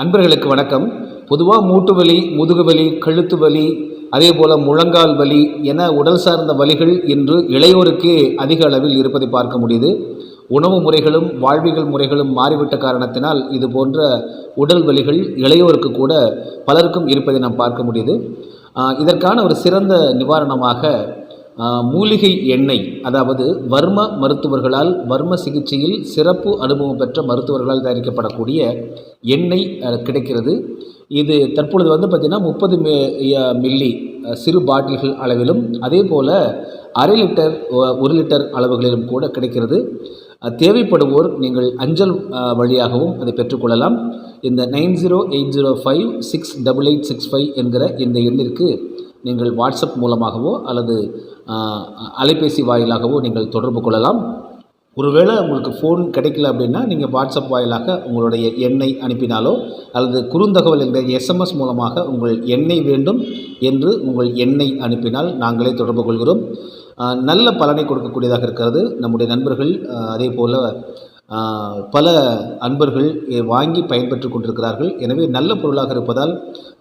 அன்பர்களுக்கு வணக்கம். பொதுவாக மூட்டு வலி முதுகு வலி கழுத்து வலி அதே போல் முழங்கால் வலி என உடல் சார்ந்த வலிகள் இன்று இளையோருக்கே அதிக அளவில் இருப்பதை பார்க்க முடியுது. உணவு முறைகளும் வாழ்வியல் முறைகளும் மாறிவிட்ட காரணத்தினால் இது போன்ற உடல் வலிகள் இளையோருக்கு கூட பலருக்கும் இருப்பதை நாம் பார்க்க முடியுது. இதற்கான ஒரு சிறந்த நிவாரணமாக மூலிகை எண்ணெய் அதாவது வர்ம மருத்துவர்களால் வர்ம சிகிச்சையில் சிறப்பு அனுபவம் பெற்ற மருத்துவர்களால் தயாரிக்கப்படக்கூடிய எண்ணெய் கிடைக்கிறது. இது தற்பொழுது வந்து பார்த்திங்கன்னா முப்பது மில்லி சிறு பாட்டில்கள் அளவிலும் அதே போல் அரை லிட்டர் ஒரு லிட்டர் அளவுகளிலும் கூட கிடைக்கிறது. தேவைப்படுவோர் நீங்கள் அஞ்சல் வழியாகவும் அதை பெற்றுக்கொள்ளலாம். இந்த nine zero eight zero five six double eight six five என்கிற இந்த எண்ணிற்கு நீங்கள் வாட்ஸ்அப் மூலமாகவோ அல்லது அலைபேசி வாயிலாகவோ நீங்கள் தொடர்பு கொள்ளலாம். ஒருவேளை உங்களுக்கு ஃபோன் கிடைக்கல அப்படின்னா நீங்கள் வாட்ஸ்அப் வாயிலாக உங்களுடைய எண்ணை அனுப்பினாலோ அல்லது குறுந்தகவல் என்ற எஸ்எம்எஸ் மூலமாக உங்கள் எண்ணெய் வேண்டும் என்று உங்கள் எண்ணை அனுப்பினால் நாங்களே தொடர்பு கொள்கிறோம். நல்ல பலனை கொடுக்கக்கூடியதாக இருக்கிறது. நம்முடைய நண்பர்கள் அதே போல் பல அன்பர்கள் வாங்கி பயன்பெற்று கொண்டிருக்கிறார்கள். எனவே நல்ல பொருளாக இருப்பதால்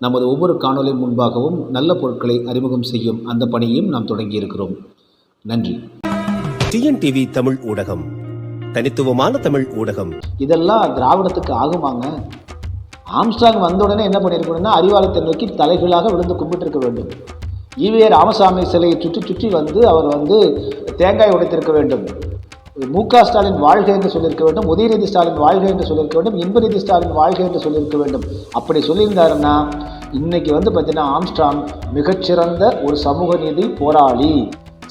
நமது ஒவ்வொரு காணொலி முன்பாகவும் நல்ல பொருட்களை அறிமுகம் செய்யும் அந்த பணியையும் நாம் தொடங்கியிருக்கிறோம். நன்றி. டிஎன்டிவி தமிழ் ஊடகம். தனித்துவமான தமிழ் ஊடகம். இதெல்லாம் திராவிடத்துக்கு ஆகுமாங்க? ஆம்ஸ்டாங் வந்த உடனே என்ன பண்ணியிருக்கணும்னா அறிவாலயத்தை நோக்கி தலைகளாக விழுந்து கும்பிட்டிருக்க வேண்டும். ஈவே ராமசாமி சிலையை சுற்றி சுற்றி வந்து அவர் வந்து தேங்காய் உடைத்திருக்க வேண்டும். மு க ஸ்டாலின் வாழ்க என்று சொல்லியிருக்க வேண்டும் உதயநிதி ஸ்டாலின் வாழ்க என்று சொல்லியிருக்க வேண்டும் இன்பநிதி ஸ்டாலின் வாழ்க என்று சொல்லியிருக்க வேண்டும். அப்படி சொல்லியிருந்தாருன்னா இன்னைக்கு வந்து பார்த்தீங்கன்னா ஆம்ஸ்டாங் மிகச்சிறந்த ஒரு சமூக நீதி போராளி.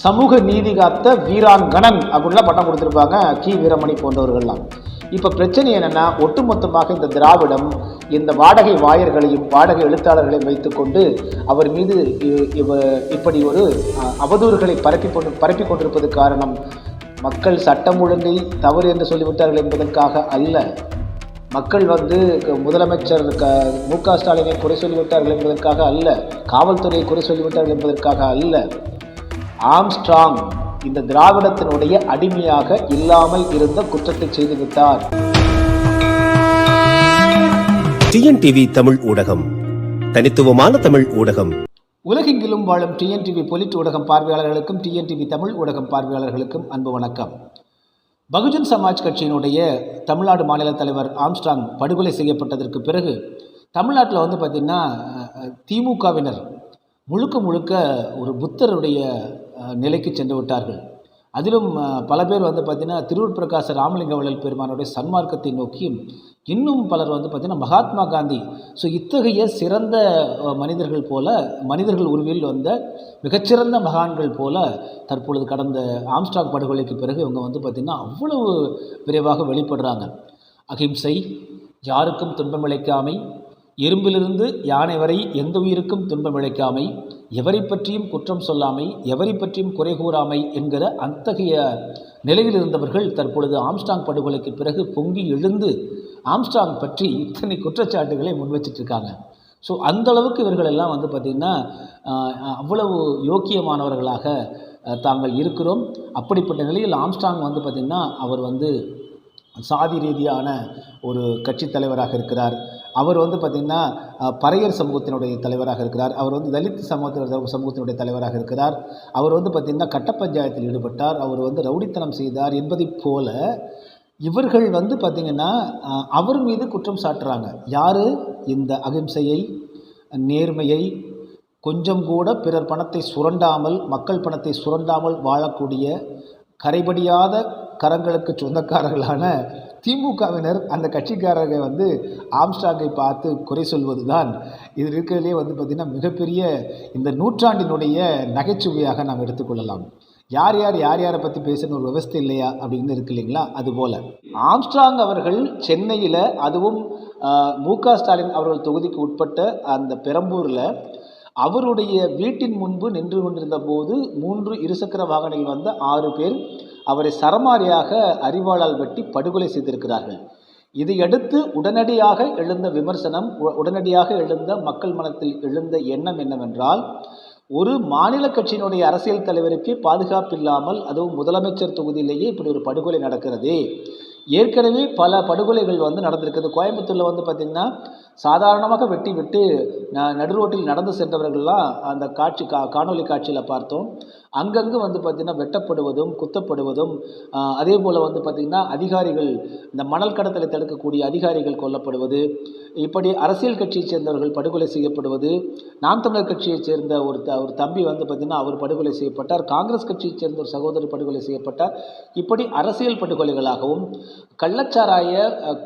சமூக நீதி காத்த வீராங்கணன் அப்படின்லாம் பட்டம் கொடுத்துருப்பாங்க கி. வீரமணி போன்றவர்கள்லாம். இப்போ பிரச்சனை என்னென்னா ஒட்டுமொத்தமாக இந்த திராவிடம் இந்த வாடகை வாயர்களையும் வாடகை எழுத்தாளர்களையும் வைத்துக்கொண்டு அவர் மீது இவ இப்படி ஒரு அவதூறுகளை பரப்பி கொண்டு பரப்பி கொண்டிருப்பது காரணம் மக்கள் சட்டம் ஒழுங்கை தவறு என்று சொல்லிவிட்டார்கள் என்பதற்காக அல்ல. மக்கள் வந்து முதலமைச்சர் க மு க ஸ்டாலினை குறை சொல்லிவிட்டார்கள் என்பதற்காக அல்ல. காவல்துறையை குறை சொல்லிவிட்டார்கள் என்பதற்காக அல்ல. ஆம்ஸ்ட்ராங் இந்த திராவிடத்தினுடைய அடிமையாக இல்லாமல் இருந்த குற்றத்தை செய்துவிட்டார். டிஎன்டிவி தமிழ் ஊடகம். தனித்துவமான தமிழ் ஊடகம். உலகெங்கிலும் வாழும் டிஎன்டிவி பொலிட் ஊடகம் பார்வையாளர்களுக்கும் டிஎன்டிவி தமிழ் ஊடகம் பார்வையாளர்களுக்கும் அன்பு வணக்கம். பகுஜன் சமாஜ் கட்சியினுடைய தமிழ்நாடு மாநில தலைவர் ஆம்ஸ்டாங் படுகொலை செய்யப்பட்டதற்கு பிறகு தமிழ்நாட்டில் வந்து பார்த்திங்கன்னா திமுகவினர் முழுக்க முழுக்க ஒரு புத்தருடைய நிலைக்கு சென்று விட்டார்கள். அதிலும் பல பேர் வந்து பார்த்திங்கன்னா திருவூர் பிரகாஷ் ராமலிங்க வள்ளல் பெருமானுடைய சன்மார்க்கத்தை நோக்கி இன்னும் பலர் வந்து பார்த்திங்கன்னா மகாத்மா காந்தி. ஸோ இத்தகைய சிறந்த மனிதர்கள் போல மனிதர்கள் உருவில் வந்த மிகச்சிறந்த மகான்கள் போல தற்பொழுது கடந்த ஆம்ஸ்டாக் படுகொலைக்கு பிறகு இவங்க வந்து பார்த்திங்கன்னா அவ்வளவு விரைவாக வெளிப்படுறாங்க. அகிம்சை யாருக்கும் துன்பம் எறும்பிலிருந்து யானை வரை எந்த உயிருக்கும் துன்பம் இழைக்காமை எவரை பற்றியும் குற்றம் சொல்லாமை எவரை பற்றியும் குறை கூறாமை என்கிற அத்தகைய நிலையில் இருந்தவர்கள் தற்பொழுது ஆம்ஸ்டாங் படுகொலைக்கு பிறகு பொங்கி எழுந்து ஆம்ஸ்டாங் பற்றி இத்தனை குற்றச்சாட்டுகளை முன்வச்சிட்ருக்காங்க. ஸோ அந்த அளவுக்கு இவர்கள் எல்லாம் வந்து பார்த்திங்கன்னா அவ்வளவு யோக்கியமானவர்களாக தாங்கள் இருக்கிறோம். அப்படிப்பட்ட நிலையில் ஆம்ஸ்டாங் வந்து பார்த்திங்கன்னா அவர் வந்து சாதி ரீதியான ஒரு கட்சித் தலைவராக இருக்கிறார். அவர் வந்து பார்த்திங்கன்னா பறையர் சமூகத்தினுடைய தலைவராக இருக்கிறார். அவர் வந்து தலித் சமூகத்தினுடைய சமூகத்தினுடைய தலைவராக இருக்கிறார். அவர் வந்து பார்த்திங்கன்னா கட்ட பஞ்சாயத்தில் ஈடுபட்டார். அவர் வந்து ரவுடித்தனம் செய்தார் என்பதைப் போல இவர்கள் வந்து பார்த்திங்கன்னா அவர் மீது குற்றம் சாட்டுறாங்க. யார்? இந்த அகிம்சையை நேர்மையை கொஞ்சம் கூட பிறர் பணத்தை சுரண்டாமல் மக்கள் பணத்தை சுரண்டாமல் வாழக்கூடிய கரைபடியாத கரங்களுக்கு சொந்தக்காரர்களான திமுகவினர் அந்த கட்சிக்காரர்கள் வந்து ஆம்ஸ்டாங்கை பார்த்து குறை சொல்வது தான் இது இருக்கிறதுலே வந்து பார்த்திங்கன்னா மிகப்பெரிய இந்த நூற்றாண்டினுடைய நகைச்சுவையாக நாம் எடுத்துக்கொள்ளலாம். யார் யார் யார் யாரை பற்றி பேசணும்? ஒரு விவஸ்தை இல்லையா? அப்படின்னு இருக்கு இல்லைங்களா? அதுபோல் ஆம்ஸ்ட்ராங் அவர்கள் சென்னையில் அதுவும் மு க ஸ்டாலின் அவர்கள் தொகுதிக்கு உட்பட்ட அந்த பெரம்பூரில் அவருடைய வீட்டின் முன்பு நின்று கொண்டிருந்த போது மூன்று இருசக்கர வாகனங்கள் வந்த ஆறு பேர் அவரை சரமாரியாக அறிவாளால் வெட்டி படுகொலை செய்திருக்கிறார்கள். இதையடுத்து உடனடியாக எழுந்த விமர்சனம் உ- உடனடியாக எழுந்த மக்கள் மனத்தில் எழுந்த எண்ணம் என்னவென்றால் ஒரு மாநில கட்சியினுடைய அரசியல் தலைவருக்கு பாதுகாப்பு இல்லாமல் அதுவும் முதலமைச்சர் தொகுதியிலேயே இப்படி ஒரு படுகொலை நடக்கிறதே. ஏற்கனவே பல படுகொலைகள் வந்து நடந்திருக்குது. கோயம்புத்தூரில் வந்து பார்த்திங்கன்னா சாதாரணமாக வெட்டி விட்டு ந- நடுரோட்டில் நடந்து சென்றவர்கள்லாம் அந்த காட்சி கா காணொலி காட்சியில் பார்த்தோம். அங்கங்கே வந்து பார்த்திங்கன்னா வெட்டப்படுவதும் குத்தப்படுவதும் அதே போல் வந்து பார்த்திங்கன்னா அதிகாரிகள் இந்த மணல் கடத்தலை தடுக்கக்கூடிய அதிகாரிகள் கொல்லப்படுவது இப்படி அரசியல் கட்சியைச் சேர்ந்தவர்கள் படுகொலை செய்யப்படுவது நாம் தமிழர் கட்சியைச் சேர்ந்த ஒரு த ஒரு தம்பி வந்து பார்த்திங்கன்னா அவர் படுகொலை செய்யப்பட்டார் காங்கிரஸ் கட்சியைச் சேர்ந்த ஒரு சகோதரர் படுகொலை செய்யப்பட்டார் இப்படி அரசியல் படுகொலைகளாகவும் கள்ளச்சாராய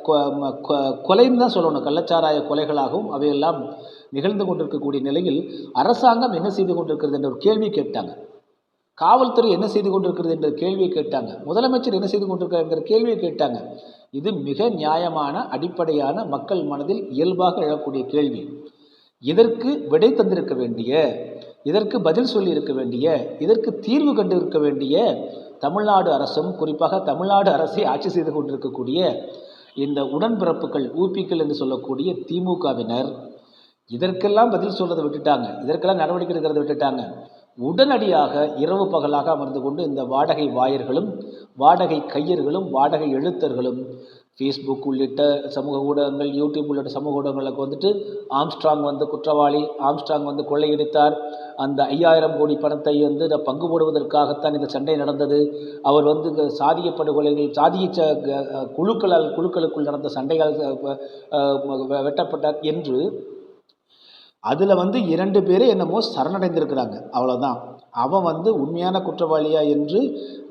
கொ- கொ- கொலைன்னு தான் சொல்லணும் கள்ளச்சாராய கொலைகளாகவும் அவையெல்லாம் நிகழ்ந்து கொண்டிருக்கக்கூடிய நிலையில் அரசாங்கம் என்ன செய்து கொண்டிருக்கிறது என்ற ஒரு கேள்வி கேட்டாங்க. காவல்துறை என்ன செய்து கொண்டிருக்கிறது என்ற கேள்வியை கேட்டாங்க. முதலமைச்சர் என்ன செய்து கொண்டிருக்கிறார் கேள்வியை கேட்டாங்க. இது மிக நியாயமான அடிப்படையான மக்கள் மனதில் இயல்பாக எழக்கூடிய கேள்வி. இதற்கு விடை தந்திருக்க வேண்டிய இதற்கு பதில் சொல்லியிருக்க வேண்டிய இதற்கு தீர்வு கண்டு இருக்க வேண்டிய தமிழ்நாடு அரசும் குறிப்பாக தமிழ்நாடு அரசை ஆட்சி செய்து கொண்டிருக்கக்கூடிய இந்த உடன்பிறப்புகள் ஊப்பிக்கள் என்று சொல்லக்கூடிய திமுகவினர் இதற்கெல்லாம் பதில் சொல்றதை விட்டுட்டாங்க. இதற்கெல்லாம் நடவடிக்கை எடுக்கிறத விட்டுட்டாங்க. உடனடியாக இரவு பகலாக அமர்ந்து கொண்டு இந்த வாடகை வாயர்களும் வாடகை கையர்களும் வாடகை எழுத்தர்களும் ஃபேஸ்புக் உள்ளிட்ட சமூக ஊடகங்கள் யூடியூப் உள்ளிட்ட சமூக ஊடகங்களுக்கு வந்துட்டு ஆம்ஸ்ட்ராங் வந்து குற்றவாளி ஆம்ஸ்ட்ராங் வந்து கொள்ளையடித்தார் அந்த ஐயாயிரம் கோடி பணத்தை வந்து இத பங்கு போடுவதற்காகத்தான் இந்த சண்டை நடந்தது. அவர் வந்து சாதிய படுகொலைகள் சாதிய குழுக்களால் குழுக்களுக்குள் நடந்த சண்டைகள் வெட்டப்பட்டார் என்று அதில் வந்து இரண்டு பேர் என்னமோ சரணடைந்திருக்கிறாங்க. அவ்வளோதான் அவன் வந்து உண்மையான குற்றவாளியா என்று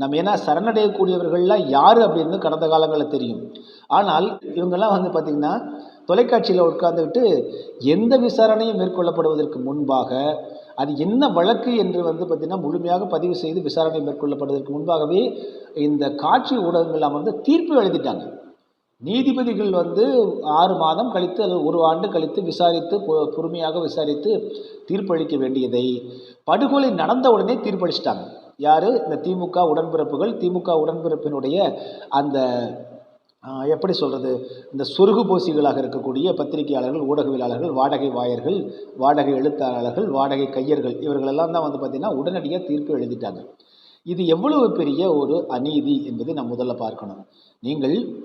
நம்ம ஏன்னா சரணடையக்கூடியவர்கள்லாம் யார் அப்படின்னு கடந்த காலங்களில் தெரியும். ஆனால் இவங்கெல்லாம் வந்து பார்த்திங்கன்னா தொலைக்காட்சியில் உட்கார்ந்துக்கிட்டு எந்த விசாரணையும் மேற்கொள்ளப்படுவதற்கு முன்பாக அது என்ன வழக்கு என்று வந்து பார்த்திங்கன்னா முழுமையாக பதிவு செய்து விசாரணை மேற்கொள்ளப்படுவதற்கு முன்பாகவே இந்த காட்சி ஊடகங்கள் வந்து தீர்ப்பு எழுதிட்டாங்க. நீதிபதிகள் வந்து ஆறு மாதம் கழித்து அல்லது ஒரு ஆண்டு கழித்து விசாரித்து பொ- பொறுமையாக விசாரித்து தீர்ப்பளிக்க வேண்டியதை. படுகொலை நடந்த உடனே தீர்ப்பளிச்சிட்டாங்க. யார்? இந்த திமுக உடன்பிறப்புகள். திமுக உடன்பிறப்பினுடைய அந்த எப்படி சொல்கிறது இந்த சொருகு போசிகளாக இருக்கக்கூடிய பத்திரிகையாளர்கள் ஊடகவியலாளர்கள் வாடகை வாயர்கள் வாடகை எழுத்தாளர்கள் வாடகை கையர்கள் இவர்களெல்லாம் தான் வந்து பார்த்திங்கன்னா உடனடியாக தீர்ப்பு எழுதிட்டாங்க. இது எவ்வளவு பெரிய ஒரு அநீதி என்பதை நாம் முதல்ல பார்க்கணும். நீங்கள்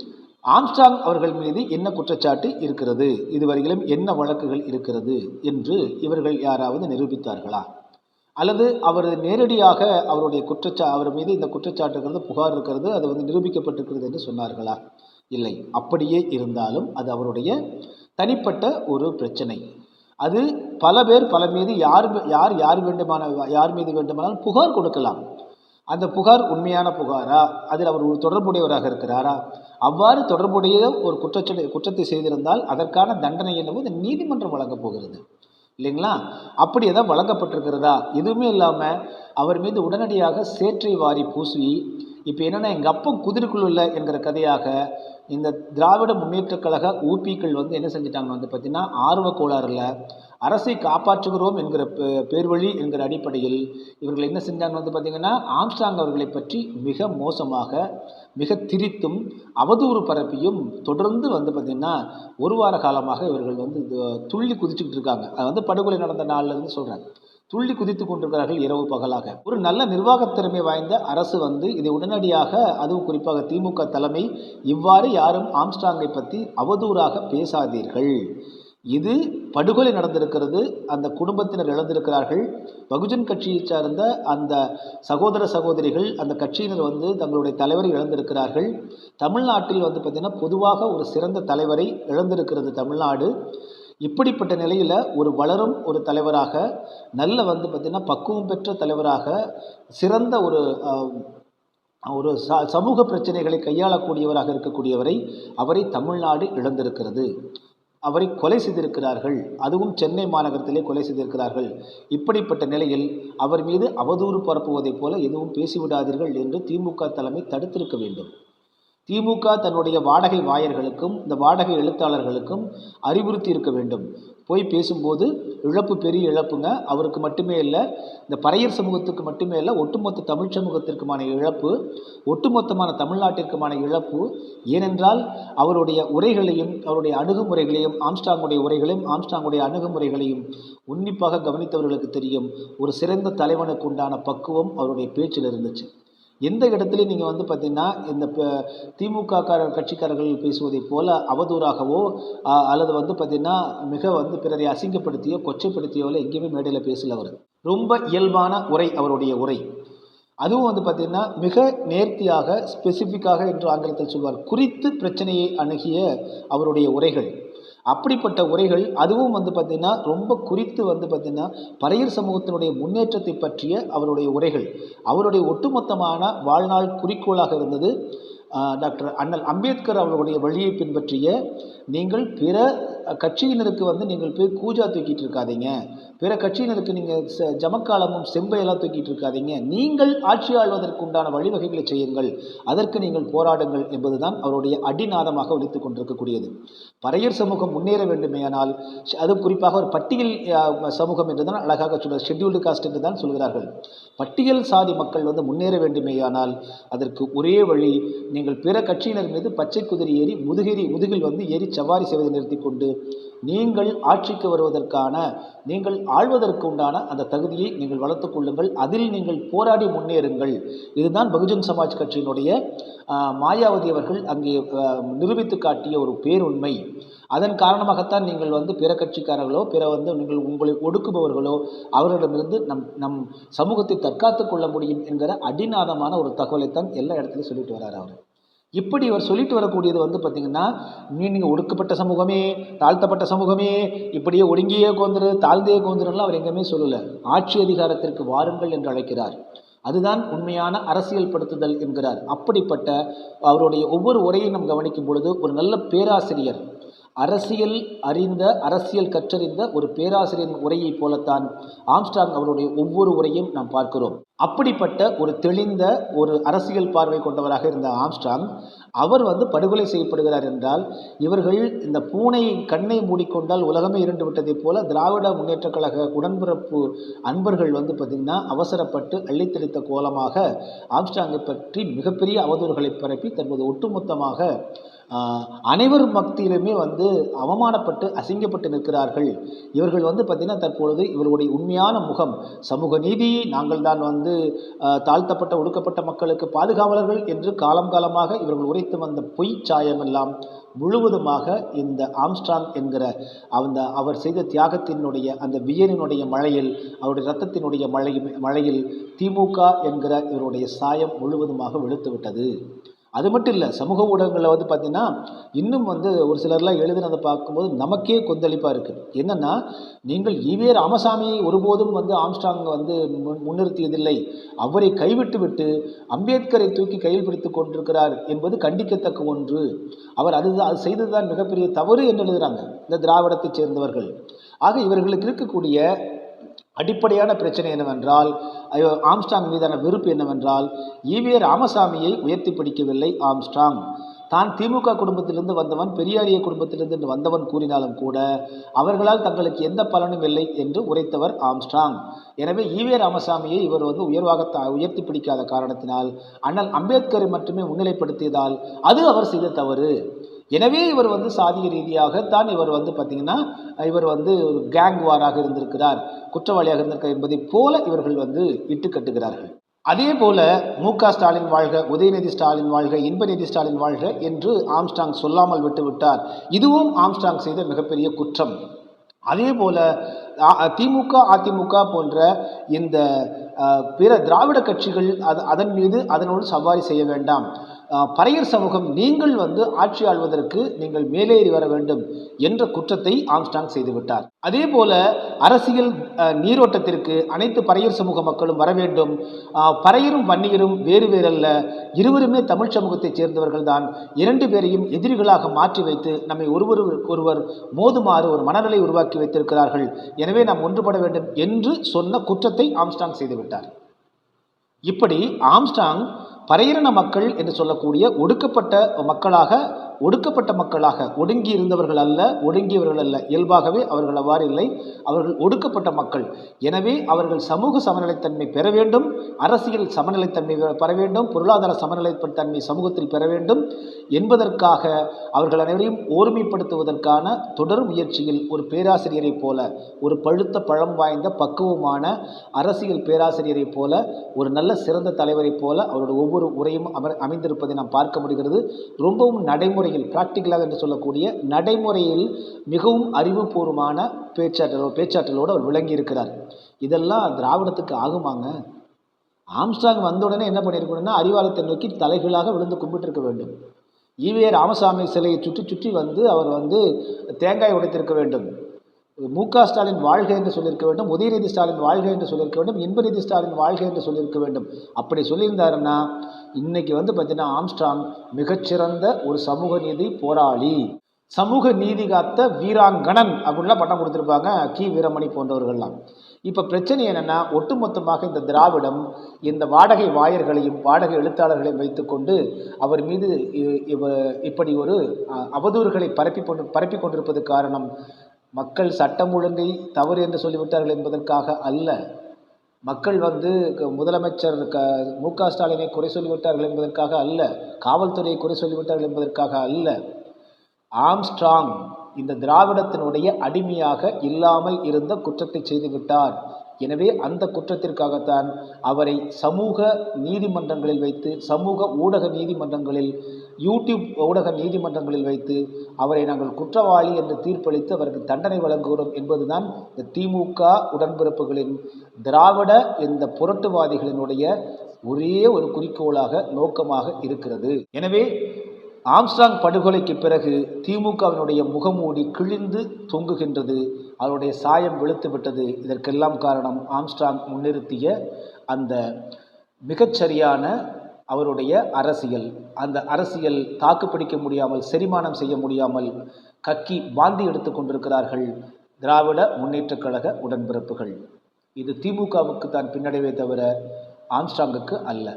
ஆம்ஸ்டாங் அவர்கள் மீது என்ன குற்றச்சாட்டு இருக்கிறது? இதுவரையிலும் என்ன வழக்குகள் இருக்கிறது? என்று இவர்கள் யாராவது நிரூபித்தார்களா? அல்லது அவர் நேரடியாக அவருடைய குற்றச்சா அவர் மீது இந்த குற்றச்சாட்டு இருக்கிறது புகார் இருக்கிறது அது வந்து நிரூபிக்கப்பட்டிருக்கிறது என்று சொன்னார்களா? இல்லை. அப்படியே இருந்தாலும் அது அவருடைய தனிப்பட்ட ஒரு பிரச்சனை. அது பல பேர் பல மீது யார் யார் யார் வேண்டுமான யார் மீது வேண்டுமானாலும் புகார் கொடுக்கலாம். அந்த புகார் உண்மையான புகாரா? அதில் அவர் ஒரு தொடர்புடையவராக இருக்கிறாரா? அவ்வாறு தொடர்புடைய ஒரு குற்றச்ச குற்றத்தை செய்திருந்தால் அதற்கான தண்டனை என்னவோ இந்த நீதிமன்றம் வழங்கப் போகிறது. இல்லைங்களா? அப்படி ஏதாவது வழங்கப்பட்டிருக்கிறதா? எதுவுமே இல்லாமல் அவர் மீது உடனடியாக சேற்றை வாரி பூசி இப்போ என்னென்னா எங்கள் அப்பன் குதிரைக்குள்ள என்கிற கதையாக இந்த திராவிட முன்னேற்றக் கழக ஊபிக்கள் வந்து என்ன செஞ்சிட்டாங்க வந்து பார்த்திங்கன்னா ஆர்வ கோளாறுல அரசை காப்பாற்றுகிறோம் என்கிற பேர்வழி என்கிற அடிப்படையில் இவர்கள் என்ன செஞ்சாங்க வந்து பார்த்திங்கன்னா ஆம்ஸ்டாங் அவர்களை பற்றி மிக மோசமாக மிக திரித்தும் அவதூறு பரப்பியும் தொடர்ந்து வந்து பார்த்திங்கன்னா ஒரு வார காலமாக இவர்கள் வந்து துள்ளி குதிச்சுக்கிட்டு இருக்காங்க. அது வந்து படுகொலை நடந்த நாள்லேருந்து இருந்து துள்ளி குதித்து கொண்டிருக்கிறார்கள் இரவு பகலாக. ஒரு நல்ல நிர்வாகத்திறமை வாய்ந்த அரசு வந்து இதை உடனடியாக அதுவும் குறிப்பாக திமுக தலைமை இவ்வாறு யாரும் ஆம்ஸ்டாங்கை பற்றி அவதூறாக பேசாதீர்கள். இது படுகொலை நடந்திருக்கிறது. அந்த குடும்பத்தினர் இழந்திருக்கிறார்கள். பகுஜன் கட்சியை சார்ந்த அந்த சகோதர சகோதரிகள் அந்த கட்சியினர் வந்து தங்களுடைய தலைவரை இழந்திருக்கிறார்கள். தமிழ்நாட்டில் வந்து பார்த்திங்கன்னா பொதுவாக ஒரு சிறந்த தலைவரை இழந்திருக்கிறது தமிழ்நாடு. இப்படிப்பட்ட நிலையில் ஒரு வளரும் ஒரு தலைவராக நல்ல வந்து பார்த்திங்கன்னா பக்குவம் பெற்ற தலைவராக சிறந்த ஒரு ஒரு ச சமூக பிரச்சனைகளை கையாளக்கூடியவராக இருக்கக்கூடியவரை அவரை தமிழ்நாடு இழந்திருக்கிறது. அவரை கொலை செய்திருக்கிறார்கள். அதுவும் சென்னை மாநகரத்திலே கொலை செய்திருக்கிறார்கள். இப்படிப்பட்ட நிலையில் அவர் மீது அவதூறு பரப்புவதைப் போல எதுவும் பேசிவிடாதீர்கள் என்று திமுக தலைமை தடுத்திருக்க வேண்டும். திமுக தன்னுடைய வாடகை வாயர்களுக்கும் இந்த வாடகை எழுத்தாளர்களுக்கும் அறிவுறுத்தி இருக்க வேண்டும். போய் பேசும்போது இழப்பு பெரிய இழப்புங்க. அவருக்கு மட்டுமே இல்லை இந்த பறையர் சமூகத்துக்கு மட்டுமே இல்லை ஒட்டுமொத்த தமிழ் சமூகத்திற்குமான இழப்பு ஒட்டுமொத்தமான தமிழ்நாட்டிற்குமான இழப்பு. ஏனென்றால் அவருடைய உரைகளையும் அவருடைய அணுகுமுறைகளையும் ஆம்ஸ்டாங்குடைய உரைகளையும் ஆம்ஸ்டாங்குடைய அணுகுமுறைகளையும் உன்னிப்பாக கவனித்தவர்களுக்கு தெரியும். ஒரு சிறந்த தலைவனுக்கு உண்டான பக்குவம் அவருடைய பேச்சில் இருந்துச்சு எந்த இடத்துலையும் நீங்கள் வந்து பார்த்தீங்கன்னா இந்த இப்போ திமுக கார- கட்சிக்காரர்கள் பேசுவதைப் போல அவதூறாகவோ அல்லது வந்து பார்த்தீங்கன்னா மிக வந்து பிறரை அசிங்கப்படுத்தியோ கொச்சைப்படுத்தியோ எங்கேயுமே மேடையில் பேசல அவர். ரொம்ப இயல்பான உரை அவருடைய உரை. அதுவும் வந்து பார்த்திங்கன்னா மிக நேர்த்தியாக ஸ்பெசிஃபிக்காக என்று ஆங்கிலத்தில் சொல்வார். குறித்து பிரச்சனையை அணுகிய அவருடைய உரைகள். அப்படிப்பட்ட உரைகள் அதுவும் வந்து பார்த்திங்கன்னா ரொம்ப குறித்து வந்து பார்த்திங்கன்னா பறையர் சமூகத்தினுடைய முன்னேற்றத்தை பற்றிய அவருடைய உரைகள். அவருடைய ஒட்டுமொத்தமான வாழ்நாள் குறிக்கோளாக இருந்தது. டாக்டர் அண்ணல் அம்பேத்கர் அவர்களுடைய வழியை பின்பற்றிய நீங்கள் பிற கட்சியினருக்கு வந்து நீங்கள் போய் கூஜா தூக்கிட்டு இருக்காதீங்க. பிற கட்சியினருக்கு நீங்கள் ச ஜமக்காலமும் செம்பையெல்லாம் தூக்கிட்டு இருக்காதீங்க. நீங்கள் ஆட்சி ஆள்வதற்கு உண்டான வழிவகைகளை செய்யுங்கள். அதற்கு நீங்கள் போராடுங்கள் என்பதுதான் அவருடைய அடிநாதமாக ஒழித்து கொண்டிருக்கக்கூடியது. பறையர் சமூகம் முன்னேற வேண்டுமேயானால் அது குறிப்பாக ஒரு பட்டியல் சமூகம் என்று தான் அழகாக சொல்கிறார் ஷெட்யூல்டு காஸ்ட் என்று தான் சொல்கிறார்கள். பட்டியல் சாதி மக்கள் வந்து முன்னேற வேண்டுமேயானால் அதற்கு ஒரே வழி நீங்கள் பிற கட்சியினர் மீது பச்சை குதிரை ஏறி முதுகேறி முதுகில் வந்து ஏறி சவாரி செய்வதை நிறுத்தி கொண்டு நீங்கள் ஆட்சிக்கு வருவதற்கான நீங்கள் ஆழ்வதற்கு உண்டான அந்த தகுதியை நீங்கள் வளர்த்துக்கொள்ளுங்கள் அதில் நீங்கள் போராடி முன்னேறுங்கள். இதுதான் பகுஜன் சமாஜ் கட்சியினுடைய மாயாவதி அவர்கள் அங்கே நிரூபித்து காட்டிய ஒரு பேருண்மை. அதன் காரணமாகத்தான் நீங்கள் வந்து பிற கட்சிக்காரர்களோ பிற வந்து நீங்கள் உங்களை ஒடுக்குபவர்களோ அவர்களிடமிருந்து நம் நம் சமூகத்தை தற்காத்துக் கொள்ள முடியும் என்கிற அடிநாதமான ஒரு தகவலைத்தான் எல்லா இடத்துலையும் சொல்லிட்டு வர்றார் அவர். இப்படி இவர் சொல்லிட்டு வரக்கூடியது வந்து பார்த்தீங்கன்னா நீ நீங்கள் ஒடுக்கப்பட்ட சமூகமே தாழ்த்தப்பட்ட சமூகமே இப்படியே ஒடுங்கியே கோந்துரு தாழ்ந்தே கோந்துருலாம் அவர் எங்கேயுமே சொல்லலை. ஆட்சி அதிகாரத்திற்கு வாருங்கள் என்று அழைக்கிறார். அதுதான் உண்மையான அரசியல் படுத்துதல் என்கிறார். அப்படிப்பட்ட அவருடைய ஒவ்வொரு உரையை நாம் கவனிக்கும் பொழுது ஒரு நல்ல பேராசிரியர் அரசியல் அறிந்த அரசியல் கற்றறிந்த ஒரு பேராசிரியரின் உரையைப் போலத்தான் ஆம்ஸ்டாங் அவருடைய ஒவ்வொரு உரையும் நாம் பார்க்கிறோம். அப்படிப்பட்ட ஒரு தெளிந்த ஒரு அரசியல் பார்வை கொண்டவராக இருந்த ஆம்ஸ்டாங் அவர் வந்து படுகொலை செய்யப்படுகிறார் என்றால் இவர்கள் இந்த பூனை கண்ணை மூடிக்கொண்டால் உலகமே இருண்டு விட்டதைப் போல திராவிட முன்னேற்றக் கழக உடன்பிறப்பு அன்பர்கள் வந்து பார்த்திங்கன்னா அவசரப்பட்டு அள்ளித்தெளித்த கோலமாக ஆம்ஸ்டாங்கை பற்றி மிகப்பெரிய அவதூறுகளை பரப்பி தற்போது ஒட்டுமொத்தமாக அனைவர் மத்தியிலுமே வந்து அவமானப்பட்டு அசிங்கப்பட்டு நிற்கிறார்கள். இவர்கள் வந்து பார்த்திங்கன்னா தற்பொழுது இவர்களுடைய உண்மையான முகம் சமூக நீதி நாங்கள் தான் வந்து தாழ்த்தப்பட்ட ஒடுக்கப்பட்ட மக்களுக்கு பாதுகாவலர்கள் என்று காலம் காலமாக இவர்கள் உரைத்து வந்த பொய் சாயமெல்லாம் முழுவதுமாக இந்த ஆம்ஸ்ட்ராங் என்கிற அந்த அவர் செய்த தியாகத்தினுடைய அந்த வியரினுடைய மழையில் அவருடைய ரத்தத்தினுடைய மழை மழையில் திமுக என்கிற இவருடைய சாயம் முழுவதுமாக வெளுத்து விட்டது அது மட்டும் இல்லை சமூக ஊடகங்களில் வந்து பார்த்திங்கன்னா இன்னும் வந்து ஒரு சிலர்லாம் எழுதுனதை பார்க்கும்போது நமக்கே கொந்தளிப்பாக இருக்குது என்னென்னா நீங்கள் ஈவே ராமசாமியை ஒருபோதும் வந்து ஆம்ஸ்டாங் வந்து முன் முன்னிறுத்தியதில்லை. அவரை கைவிட்டு விட்டு அம்பேத்கரை தூக்கி கையில் பிடித்து கொண்டிருக்கிறார் என்பது கண்டிக்கத்தக்க ஒன்று. அவர் அது அது செய்ததுதான் மிகப்பெரிய தவறு என்று எழுதுகிறாங்க இந்த திராவிடத்தைச் சேர்ந்தவர்கள். ஆக இவர்களுக்கு இருக்கக்கூடிய அடிப்படையான பிரச்சனை என்னவென்றால் ஆம்ஸ்டாங் மீதான வெறுப்பு என்னவென்றால் ஈவே ராமசாமியை உயர்த்தி பிடிக்கவில்லை ஆம்ஸ்டாங். தான் திமுக குடும்பத்திலிருந்து வந்தவன் பெரியாரிய குடும்பத்திலிருந்து வந்தவன் கூறினாலும் கூட அவர்களால் தங்களுக்கு எந்த பலனும் இல்லை என்று உரைத்தவர் ஆம்ஸ்டாங். எனவே ஈவே ராமசாமியை இவர் வந்து உயர்வாக த- உயர்த்தி பிடிக்காத காரணத்தினால் அண்ணல் அம்பேத்கரை மட்டுமே முன்னிலைப்படுத்தியதால் அது அவர் செய்த தவறு. எனவே இவர் வந்து சாதிய ரீதியாகத்தான் இவர் வந்து பார்த்திங்கன்னா இவர் வந்து ஒரு கேங் வாராக இருந்திருக்கிறார் குற்றவாளியாக இருந்திருக்கிறார் என்பதைப் போல இவர்கள் வந்து இட்டு கட்டுகிறார்கள். அதே போல மு க ஸ்டாலின் வாழ்க உதயநிதி ஸ்டாலின் வாழ்க இன்பநிதி ஸ்டாலின் வாழ்க என்று ஆம்ஸ்டாங் சொல்லாமல் விட்டுவிட்டார் இதுவும் ஆம்ஸ்டாங் செய்த மிகப்பெரிய குற்றம். அதே போல திமுக அதிமுக போன்ற இந்த பிற திராவிட கட்சிகள் அது அதன் மீது அதனோடு சவாரி செய்ய வேண்டாம். பறையர் சமூகம் நீங்கள் வந்து ஆட்சி ஆள்வதற்கு நீங்கள் மேலேறி வர வேண்டும் என்ற குற்றத்தை ஆம்ஸ்டாங் செய்துவிட்டார். அதே போல அரசியல் நீரோட்டத்திற்கு அனைத்து பறையர் சமூக மக்களும் வர வேண்டும். பறையரும் வன்னியரும் வேறு வேறல்ல. இருவருமே தமிழ் சமூகத்தைச் சேர்ந்தவர்கள் தான் இரண்டு பேரையும் எதிரிகளாக மாற்றி வைத்து நம்மை ஒருவர் ஒருவர் மோதுமாறு ஒரு மனநிலை உருவாக்கி வைத்திருக்கிறார்கள். எனவே நாம் ஒன்றுபட வேண்டும் என்று சொன்ன குற்றத்தை ஆம்ஸ்டாங் செய்துவிட்டார். இப்படி ஆம்ஸ்டாங் பறையின மக்கள் என்று சொல்லக்கூடிய ஒடுக்கப்பட்ட மக்களாக ஒடுக்கப்பட்ட மக்களாக ஒடுங்கி இருந்தவர்கள் அல்ல ஒடுங்கியவர்கள் அல்ல. இயல்பாகவே அவர்கள் அவ்வாறு இல்லை. அவர்கள் ஒடுக்கப்பட்ட மக்கள். எனவே அவர்கள் சமூக சமநிலைத்தன்மை பெற வேண்டும் அரசியல் சமநிலைத்தன்மை பெற வேண்டும் பொருளாதார சமநிலைத்தன்மை சமூகத்தில் பெற வேண்டும் என்பதற்காக அவர்கள் அனைவரையும் ஓர்மைப்படுத்துவதற்கான தொடர் முயற்சியில் ஒரு பேராசிரியரைப் போல ஒரு பழுத்த பழம் வாய்ந்த பக்குவமான அரசியல் பேராசிரியரைப் போல ஒரு நல்ல சிறந்த தலைவரைப் போல அவருடைய ஒவ்வொரு உரையும் அமர் அமைந்திருப்பதை நாம் பார்க்க முடிகிறது. ரொம்பவும் நடைமுறை நடைமுறையில் பிராக்டிக்கலாக என்று சொல்லக்கூடிய நடைமுறையில் மிகவும் அறிவுபூர்வமான பேச்சாற்றலோ பேச்சாற்றலோடு அவர் விளங்கி இருக்கிறார். இதெல்லாம் திராவிடத்துக்கு ஆகுமாங்க? ஆம்ஸ்டாங் வந்த உடனே என்ன பண்ணியிருக்கணும்னா அறிவாலயத்தை நோக்கி தலைகளாக விழுந்து கும்பிட்டிருக்க வேண்டும். ஈவே ராமசாமி சிலையை சுற்றி சுற்றி வந்து அவர் வந்து தேங்காய் உடைத்திருக்க வேண்டும். மு க ஸ்டாலின் வாழ்க என்று சொல்லியிருக்க வேண்டும் உதயநிதி ஸ்டாலின் வாழ்க என்று சொல்லியிருக்க வேண்டும் இன்பநிதி ஸ்டாலின் வாழ்க என்று சொல்லியிருக்க வேண்டும். அப்படி சொல்லியிருந்தாருன்னா இன்றைக்கி வந்து பார்த்தீங்கன்னா ஆம்ஸ்ட்ராங் மிகச்சிறந்த ஒரு சமூக நீதி போராளி. சமூக நீதி காத்த வீராங்கணன் அப்படின்லாம் பட்டம் கொடுத்துருப்பாங்க. கி. வீரமணி போன்றவர்கள்லாம். இப்போ பிரச்சனை என்னென்னா ஒட்டுமொத்தமாக இந்த திராவிடம் இந்த வாடகை வாயர்களையும் வாடகை எழுத்தாளர்களையும் வைத்துக்கொண்டு அவர் மீது இவ இப்படி ஒரு அவதூறுகளை பரப்பி கொண்டு பரப்பி கொண்டிருப்பது காரணம் மக்கள் சட்டம் ஒழுங்கை தவறு என்று சொல்லிவிட்டார்கள் என்பதற்காக அல்ல. மக்கள் வந்து முதலமைச்சர் க மு க ஸ்டாலினை குறை சொல்லிவிட்டார்கள் என்பதற்காக அல்ல காவல்துறையை குறை சொல்லிவிட்டார்கள் என்பதற்காக அல்ல. ஆம்ஸ்ட்ராங் இந்த திராவிடத்தினுடைய அடிமையாக இல்லாமல் இருந்த குற்றத்தை செய்துவிட்டார். எனவே அந்த குற்றத்திற்காகத்தான் அவரை சமூக நீதிமன்றங்களில் வைத்து சமூக ஊடக நீதிமன்றங்களில் யூடியூப் ஊடக நீதிமன்றங்களில் வைத்து அவரை நாங்கள் குற்றவாளி என்று தீர்ப்பளித்து அவருக்கு தண்டனை வழங்குகிறோம் என்பதுதான் இந்த திமுக உடன்பிறப்புகளின் திராவிட இந்த புரட்டுவாதிகளினுடைய ஒரே ஒரு குறிக்கோளாக நோக்கமாக இருக்கிறது. எனவே ஆம்ஸ்டாங் படுகொலைக்கு பிறகு திமுகவினுடைய முகமூடி கிழிந்து தொங்குகின்றது. அவருடைய சாயம் வெளுத்துவிட்டது. இதற்கெல்லாம் காரணம் ஆம்ஸ்டாங் முன்னிறுத்திய அந்த மிகச்சரியான அவருடைய அரசியல். அந்த அரசியல் தாக்குப்பிடிக்க முடியாமல் செரிமானம் செய்ய முடியாமல் கக்கி வாந்தி எடுத்து கொண்டிருக்கிறார்கள் திராவிட முன்னேற்றக் கழக உடன்பிறப்புகள். இது திமுகவுக்கு தான் பின்னடைவே தவிர ஆம்ஸ்டாங்குக்கு அல்ல.